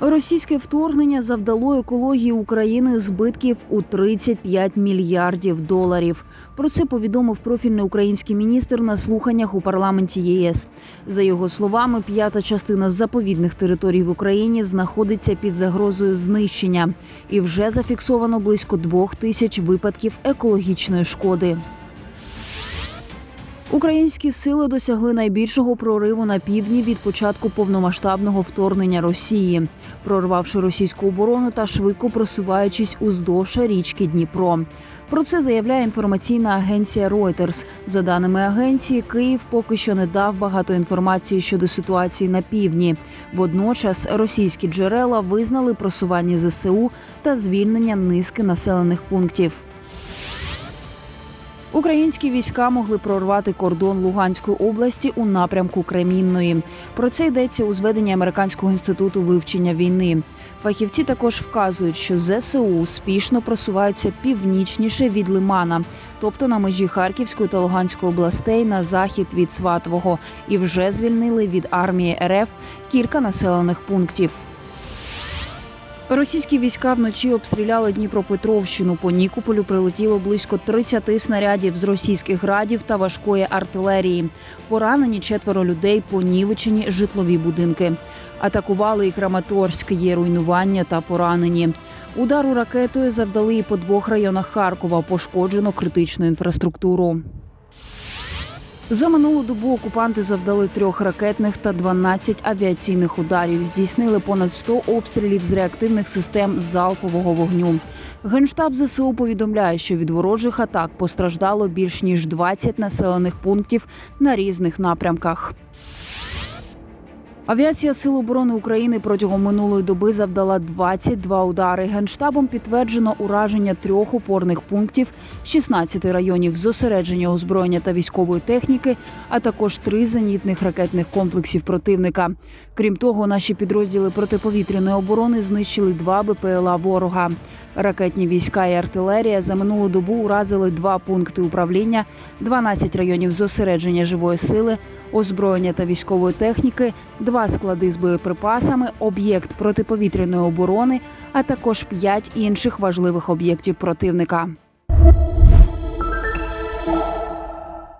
Російське вторгнення завдало екології України збитків у 35 мільярдів доларів. Про це повідомив профільний український міністр на слуханнях у парламенті ЄС. За його словами, п'ята частина заповідних територій в Україні знаходиться під загрозою знищення, і вже зафіксовано близько двох тисяч випадків екологічної шкоди. Українські сили досягли найбільшого прориву на півдні від початку повномасштабного вторгнення Росії, прорвавши російську оборону та швидко просуваючись уздовж річки Дніпро. Про це заявляє інформаційна агенція Reuters. За даними агенції, Київ поки що не дав багато інформації щодо ситуації на півдні. Водночас російські джерела визнали просування ЗСУ та звільнення низки населених пунктів. Українські війська могли прорвати кордон Луганської області у напрямку Кремінної. Про це йдеться у зведенні Американського інституту вивчення війни. Фахівці також вказують, що ЗСУ успішно просуваються північніше від Лимана, тобто на межі Харківської та Луганської областей на захід від Сватового, і вже звільнили від армії РФ кілька населених пунктів. Російські війська вночі обстріляли Дніпропетровщину. По Нікополю прилетіло близько 30 снарядів з російських градів та важкої артилерії. Поранені четверо людей, понівечені житлові будинки. Атакували і Краматорськ, є руйнування та поранені. Удару ракетою завдали і по двох районах Харкова. Пошкоджено критичну інфраструктуру. За минулу добу окупанти завдали трьох ракетних та 12 авіаційних ударів. Здійснили понад 100 обстрілів з реактивних систем залпового вогню. Генштаб ЗСУ повідомляє, що від ворожих атак постраждало більш ніж 20 населених пунктів на різних напрямках. Авіація Сил оборони України протягом минулої доби завдала 22 удари. Генштабом підтверджено ураження трьох опорних пунктів, 16 районів зосередження озброєння та військової техніки, а також три зенітних ракетних комплексів противника. Крім того, наші підрозділи протиповітряної оборони знищили два БПЛА ворога. Ракетні війська і артилерія за минулу добу уразили два пункти управління, 12 районів зосередження живої сили, озброєння та військової техніки, два склади з боєприпасами, об'єкт протиповітряної оборони, а також п'ять інших важливих об'єктів противника.